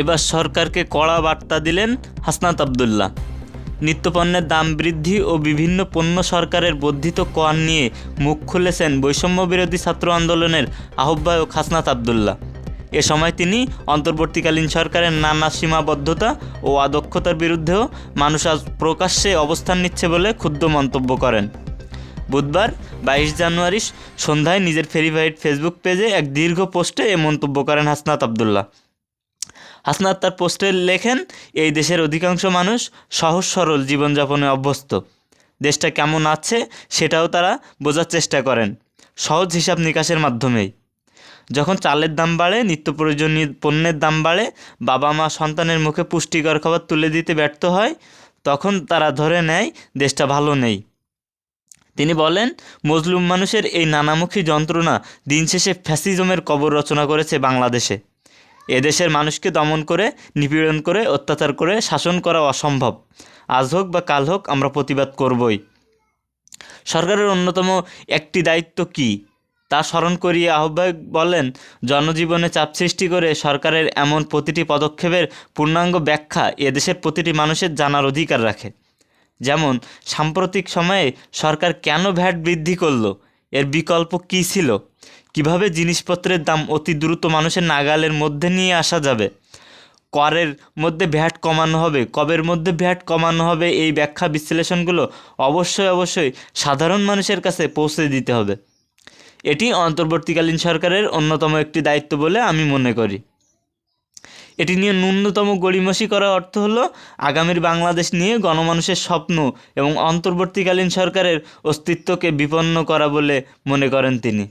এবার সরকারকে কড়া বার্তা দিলেন হাসনাত আবদুল্লাহ। নিত্যপণ্যের দাম বৃদ্ধি ও বিভিন্ন পণ্য সরকারের বর্ধিত কর নিয়ে মুখ খুলেছেন বৈষম্য বিরোধী ছাত্র আন্দোলনের আহ্বায়ক হাসনাত আবদুল্লাহ। এ সময় তিনি অন্তর্বর্তীকালীন সরকারের নানা সীমাবদ্ধতা ও আদক্ষতার বিরুদ্ধেও মানুষ আজ প্রকাশ্যে অবস্থান নিচ্ছে বলে ক্ষুব্ধ মন্তব্য করেন। বুধবার বাইশ জানুয়ারি সন্ধ্যায় নিজের ভেরিফাইড ফেসবুক পেজে এক দীর্ঘ পোস্টে এ মন্তব্য করেন হাসনাত আবদুল্লাহ। হাসনাত তার পোস্টে লেখেন, এই দেশের অধিকাংশ মানুষ সহজ সরল জীবনযাপনে অভ্যস্ত। দেশটা কেমন আছে সেটাও তারা বোঝার চেষ্টা করেন, সহজ হিসাব নিকাশের মাধ্যমেই। যখন চালের দাম বাড়ে, নিত্য প্রয়োজনীয় পণ্যের দাম বাড়ে, বাবা মা সন্তানের মুখে পুষ্টিকর খাবার তুলে দিতে ব্যর্থ হয়, তখন তারা ধরে নেয়, দেশটা ভালো নেই। তিনি বলেন, মজলুম মানুষের এই নানামুখী যন্ত্রণা দিন শেষে ফ্যাসিজমের কবর রচনা করেছে বাংলাদেশে। এদেশের মানুষকে দমন করে, নিপীড়ন করে, অত্যাচার করে, শাসন করা অসম্ভব। আজ হোক বা কাল হোক, আমরা প্রতিবাদ করবই। সরকারের অন্যতম একটি দায়িত্ব কী? তা স্মরণ করিয়ে আহ্বায়ক বলেন জনজীবনে চাপ সৃষ্টি করে সরকারের এমন প্রতিটি পদক্ষেপের পূর্ণাঙ্গ ব্যাখ্যা এদেশের প্রতিটি মানুষের জানার অধিকার রাখে। যেমন, সাম্প্রতিক সময়ে সরকার কেন ভ্যাট বৃদ্ধি করল? এর বিকল্প কী ছিল? কীভাবে জিনিসপত্রের দাম অতি দ্রুত মানুষের নাগালের মধ্যে নিয়ে আসা যাবে? করের মধ্যে ভ্যাট কমানো হবে, কবের মধ্যে ভ্যাট কমানো হবে এই ব্যাখ্যা বিশ্লেষণগুলো অবশ্যই অবশ্যই সাধারণ মানুষের কাছে পৌঁছে দিতে হবে। এটি অন্তর্বর্তীকালীন সরকারের অন্যতম একটি দায়িত্ব বলে আমি মনে করি। এটি নিয়ে ন্যূনতম গড়িমসি করার অর্থ হলো আগামীর বাংলাদেশ নিয়ে গণমানুষের স্বপ্ন এবং অন্তর্বর্তীকালীন সরকারের অস্তিত্বকে বিপন্ন করা বলে মনে করেন তিনি।